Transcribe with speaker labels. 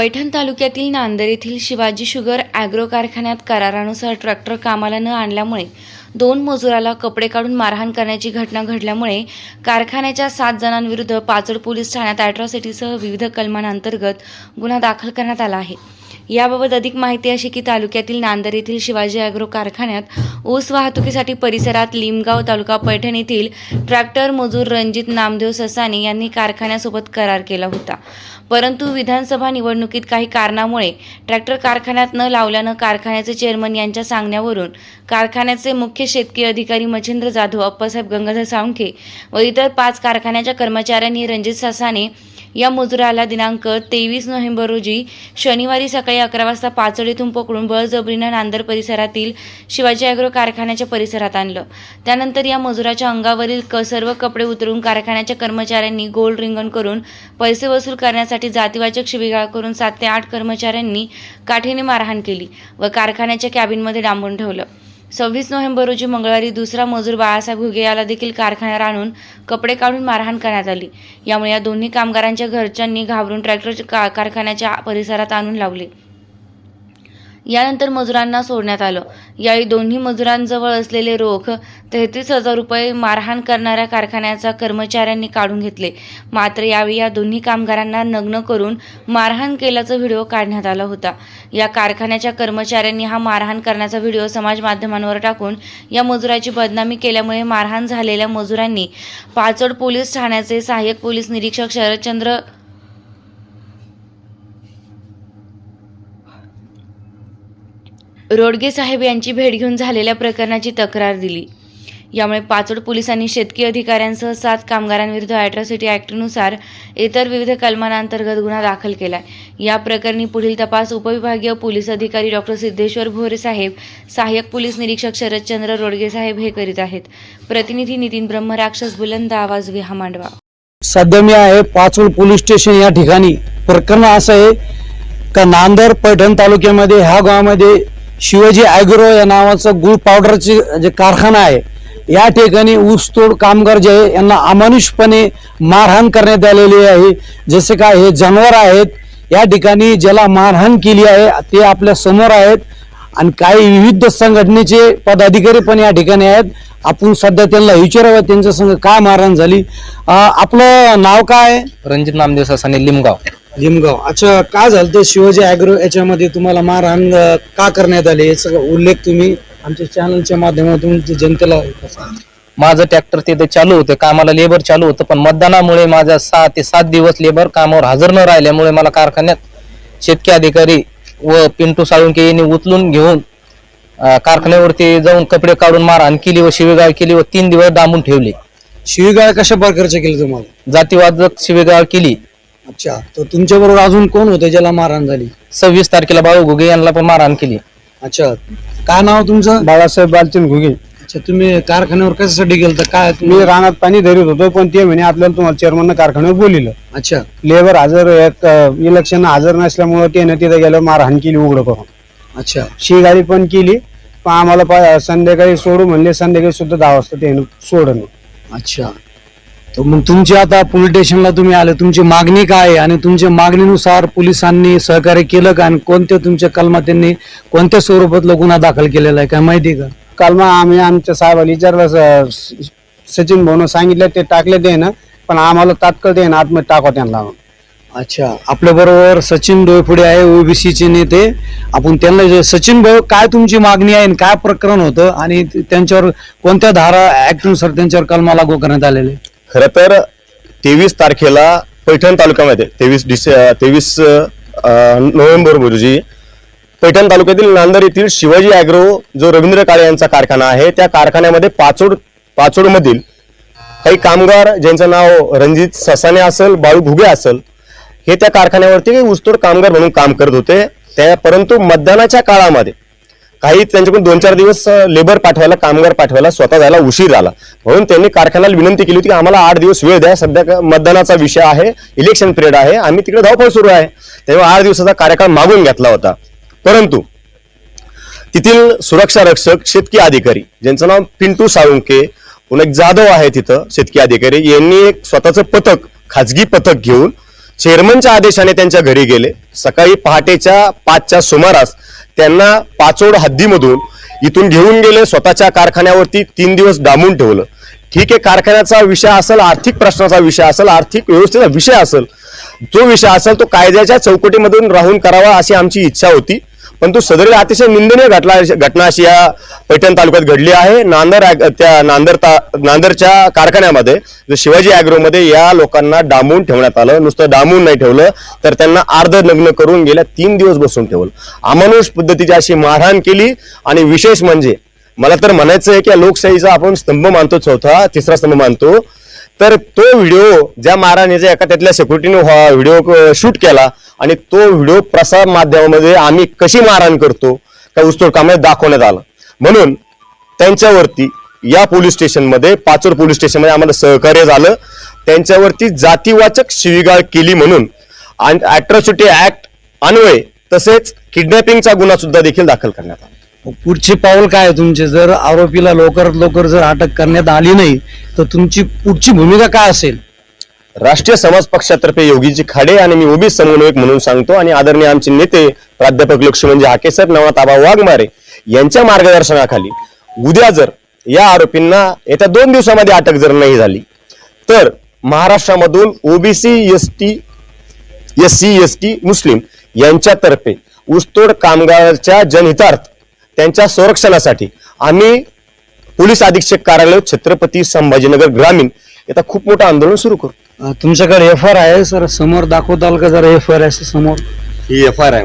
Speaker 1: पैठण तालुक्यातील नांदेड येथील Shivaji sugar agro कारखान्यात करारानुसार ट्रॅक्टर कामाला न आणल्यामुळे दोन मजुराला कपडे काढून मारहाण करण्याची घटना घडल्यामुळे कारखान्याच्या सात जणांविरुद्ध पाचड पोलीस ठाण्यात अॅट्रॉसिटीसह विविध कलमांअंतर्गत गुन्हा दाखल करण्यात आला आहे. याबाबत अधिक माहिती अशी की तालुक्यातील नांदर येथील शिवाजी ॲग्रो कारखान्यात ऊस वाहतुकीसाठी परिसरात लिमगाव तालुका पैठण येथील ट्रॅक्टर मजूर रणजित नामदेव ससाने यांनी कारखान्यासोबत करार केला होता. परंतु विधानसभा निवडणुकीत काही कारणामुळे ट्रॅक्टर कारखान्यात न लावल्यानं कारखान्याचे चेअरमन यांच्या सांगण्यावरून कारखान्याचे मुख्य शेतकी अधिकारी मच्छिंद्र जाधव अप्पासाहेब गंगाधर सावंखे व इतर पाच कारखान्याच्या कर्मचाऱ्यांनी रणजित ससाने या मजुराला दिनांक तेवीस नोव्हेंबर रोजी शनिवारी सकाळी अकरा वाजता पाचडीतून पकडून बळजबरीनं नांदर परिसरातील शिवाजी अॅग्रो कारखान्याच्या परिसरात आणलं. त्यानंतर या मजुराच्या अंगावरील क सर्व कपडे उतरून कारखान्याच्या कर्मचाऱ्यांनी गोल रिंगण करून पैसे वसूल करण्यासाठी जातीवाचक शिबिगाळ करून सात ते आठ कर्मचाऱ्यांनी काठीने मारहाण केली व कारखान्याच्या कॅबिनमध्ये डांबून ठेवलं. सव्वीस नोव्हेंबर रोजी मंगळवारी दुसरा मजूर बाळासाहेब घुगे याला देखील कारखान्यावर आणून कपडे काढून मारहाण करण्यात आली. यामुळे या दोन्ही कामगारांच्या घरच्यांनी घाबरून ट्रॅक्टर का कारखान्याच्या परिसरात आणून लावले. यानंतर मजुरांना सोडण्यात आलं. यावेळी दोन्ही मजुरांजवळ असलेले रोख तेहतीस हजार रुपये मारहाण करणाऱ्या कारखान्याच्या कर्मचाऱ्यांनी काढून घेतले. मात्र यावेळी या दोन्ही कामगारांना नग्न करून मारहाण केल्याचा व्हिडिओ काढण्यात आला होता. या कारखान्याच्या कर्मचाऱ्यांनी हा मारहाण करण्याचा व्हिडिओ समाज माध्यमांवर टाकून या मजुराची बदनामी केल्यामुळे मारहाण झालेल्या मजुरांनी पाचोड पोलीस ठाण्याचे सहाय्यक पोलीस निरीक्षक शरदचंद्र रोडगे साहेब यांची भेट घेऊन झालेल्या प्रकरणाची तक्रार दिली. यामुळे पाचोड पोलिसांनी शेतकी अधिकाऱ्यांसह सात कामगारांविरुद्ध अॅट्रॉसिटी ॲक्टनुसार इतर विविध कलमांअंतर्गत गुन्हा दाखल केला. या प्रकरणी पुढील तपास उपविभागीय पोलीस अधिकारी डॉक्टर सिद्धेश्वर भोरे साहेब सहाय्यक पोलीस निरीक्षक शरदचंद्र रोडगे साहेब हे करीत आहेत. प्रतिनिधी नितीन ब्रह्मराक्षस बुलंद आवाज विहा मांडवा
Speaker 2: सध्या मी आहे पाचोड पोलीस स्टेशन या ठिकाणी. प्रकरण असं आहे का नांदर पैठण तालुक्यामध्ये ह्या गावामध्ये शिवाजी ॲग्रो या नावाचं गुळ पावडरचे जे कारखाना आहे या ठिकाणी ऊसतोड कामगार जे आहे यांना अमानुषपणे मारहाण करण्यात आलेली आहे. जसे काय हे जनावर आहेत या ठिकाणी ज्याला मारहाण केली आहे ते आपल्यासमोर आहेत. आणि काही विविध संघटनेचे पदाधिकारी पण या ठिकाणी आहेत. आपण सध्या त्यांना विचारावं त्यांच्या संग काय मारहाण झाली? आपलं नाव काय आहे?
Speaker 3: रणजित नामदेव ससाने लिमगाव.
Speaker 2: लिमगाव अच्छा काय झालं तर शिवाजी ॲग्रो याच्यामध्ये तुम्हाला मारहाण अं, का करण्यात आले? याचा उल्लेख तुम्ही आमच्या चॅनलच्या माध्यमातून ते जनतेला.
Speaker 3: माझं ट्रॅक्टर तिथे चालू होतं. कामाला लेबर चालू होतं. पण मतदानामुळे माझा सहा ते सात दिवस लेबर कामावर हजर न राहिल्यामुळे मला कारखान्यात शेतकी अधिकारी व पिंटू साळुंके यांनी उचलून घेऊन अं, कारखान्यावरती जाऊन कपडे काढून मारहाण केली व शिवेगाळ केली व तीन दिवस डांबून ठेवली.
Speaker 2: शिवीगाळ कशा प्रकारचे केली तुम्हाला?
Speaker 3: जातीवादक शिवेगाळ केली.
Speaker 2: अच्छा तर तुमच्या बरोबर अजून कोण होते ज्याला मारहाण झाली?
Speaker 3: सव्वीस तारखेला बाळू घुगे यांना पण मारहाण केली.
Speaker 2: अच्छा काय नाव तुमचं?
Speaker 4: बाळासाहेब बालचंद घुगे.
Speaker 2: अच्छा तुम्ही कारखान्यावर कशासाठी गेलता? काय
Speaker 4: मी
Speaker 2: तुम्ही
Speaker 4: रानात पाणी धरीत होतो पण ते म्हणे आपल्याला तुम्हाला चेअरमन कारखान्यावर बोलिलं.
Speaker 2: अच्छा.
Speaker 4: लेबर हजर एक इलेक्शन हजर नसल्यामुळे त्याने तिथे गेलं मारहाण केली उघड करून.
Speaker 2: अच्छा.
Speaker 4: शिगाडी पण केली पण आम्हाला पा- संध्याकाळी सोडू म्हणले संध्याकाळी सुद्धा दहा वाजता त्याने सोडलं.
Speaker 2: अच्छा. तर मग तुमची आता पोलीस स्टेशनला तुम्ही आले तुमची मागणी काय आहे? आणि तुमच्या मागणीनुसार पोलिसांनी सहकार्य केलं का? आणि कोणत्या तुमच्या कलमात त्यांनी कोणत्या स्वरूपातला गुन्हा दाखल केलेला आहे? काय माहिती का?
Speaker 4: काल मग आम्ही आमच्या साहेबाला विचारलं स- सचिन भाऊन सांगितलं ते टाकले ते ना पण आम्हाला तात्काळ ते ना आतमध्ये टाका त्यांना.
Speaker 2: अच्छा आपल्या बरोबर सचिन डोयफुडे आहे ओबीसीचे नेते. आपण त्यांना जे- सचिन भाऊ काय तुमची मागणी आहे आणि काय प्रकरण होतं? आणि त्यांच्यावर कोणत्या धारा ऍक्टनुसार त्यांच्यावर कलमा लागू करण्यात आलेले?
Speaker 5: खरं तर तेवीस तारखेला पैठण तालुक्यामध्ये तेवीस डिसे तेवीस नोव्हेंबर रोजी पैठण तालुक्यातील नांदर येथील शिवाजी ॲग्रो जो रवींद्र काळे यांचा कारखाना आहे त्या कारखान्यामध्ये पाचोड पाचोडमधील काही कामगार ज्यांचं नाव रणजित ससाने असेल बाळू भुगे असेल हे त्या कारखान्यावरती काही ऊसतोड कामगार म्हणून काम करत होते. त्या परंतु मतदानाच्या काळामध्ये काही त्यांच्याकडून दोन चार दिवस लेबर पाठवायला कामगार पाठवायला स्वतः जायला उशीर झाला. म्हणून त्यांनी कारखान्याला विनंती केली होती की आम्हाला आठ दिवस वेळ द्या सध्या मतदानाचा विषय आहे इलेक्शन पिरियड आहे आम्ही तिकडे धावपळ सुरू आहे. तेव्हा आठ दिवसाचा कार्यकाळ मागून घेतला होता. परंतु तेथील सुरक्षा रक्षक शेतकी अधिकारी ज्यांचं नाव पिंटू साळुंके पुन्हा एक जाधव आहे तिथं शेतकी अधिकारी यांनी एक स्वतःचं पथक खाजगी पथक घेऊन चेअरमनच्या आदेशाने त्यांच्या घरी गेले. सकाळी पहाटेच्या पाचच्या सुमारास त्यांना पाचोड हद्दीमधून इथून घेऊन गेले स्वतःच्या कारखान्यावरती तीन दिवस डांबून ठेवलं. ठीक आहे कारखान्याचा विषय असेल आर्थिक प्रश्नाचा विषय असेल आर्थिक व्यवस्थेचा विषय असेल जो विषय असेल तो कायद्याच्या चौकटीमधून राहून करावा अशी आमची इच्छा होती. पण तो अतिशय निंदनीय घटना घटना अशी या पैठण तालुक्यात घडली आहे. नांदर ॲग- त्या नांदर ता नांदरच्या कारखान्यामध्ये शिवाजी अॅग्रोमध्ये या लोकांना डांबून ठेवण्यात आलं. नुसतं डांबून नाही ठेवलं तर त्यांना अर्ध नग्न करून गेल्या तीन दिवस बसून ठेवलं. अमानुष पद्धतीची अशी मारहाण केली आणि विशेष म्हणजे मला तर म्हणायचं आहे की या लोकशाहीचा आपण स्तंभ मानतो चौथा तिसरा स्तंभ मानतो. तर तो व्हिडिओ ज्या महाराणीचा एका त्यातल्या सेक्युरिटीने व्हिडिओ शूट केला आणि तो व्हिडिओ प्रसार माध्यमामध्ये आम्ही कशी मारहाण करतो त्या ऊसतोड कामामध्ये दाखवण्यात आलं. म्हणून त्यांच्यावरती या पोलीस स्टेशनमध्ये पाचोड पोलीस स्टेशनमध्ये आम्हाला सहकार्य झालं. त्यांच्यावरती जातीवाचक शिवीगाळ केली म्हणून अॅट्रॉसिटी ऍक्ट अन्वय तसेच किडनॅपिंगचा गुन्हा सुद्धा देखील दाखल करण्यात आला.
Speaker 2: पुढचे पाऊल काय आहे तुमचे? जर आरोपीला लवकरात लवकर जर अटक करण्यात आली नाही तर तुमची पुढची भूमिका काय असेल?
Speaker 5: राष्ट्रीय समाज पक्षातर्फे योगीजी खाडे आणि मी उभी समन्वयक म्हणून सांगतो आणि आदरणीय आमचे नेते प्राध्यापक लक्ष्मणजी हाकेसर नवनाथ आबा वाघमारे यांच्या मार्गदर्शनाखाली उद्या जर या आरोपींना येत्या दोन दिवसामध्ये अटक जर नाही झाली तर महाराष्ट्रामधून OBC S T S C S T Muslim यांच्यातर्फे ऊसतोड कामगाराच्या जनहितार्थ त्यांच्या संरक्षणासाठी आम्ही पोलीस अधीक्षक कार्यालय छत्रपती संभाजीनगर ग्रामीण येथे खूप मोठं आंदोलन सुरू करू
Speaker 2: तुमच्याकडे एफ आर आहे सर. समोर दाखवताल का जरा एफ आर आहे समोर?
Speaker 5: ही एफ आर आहे.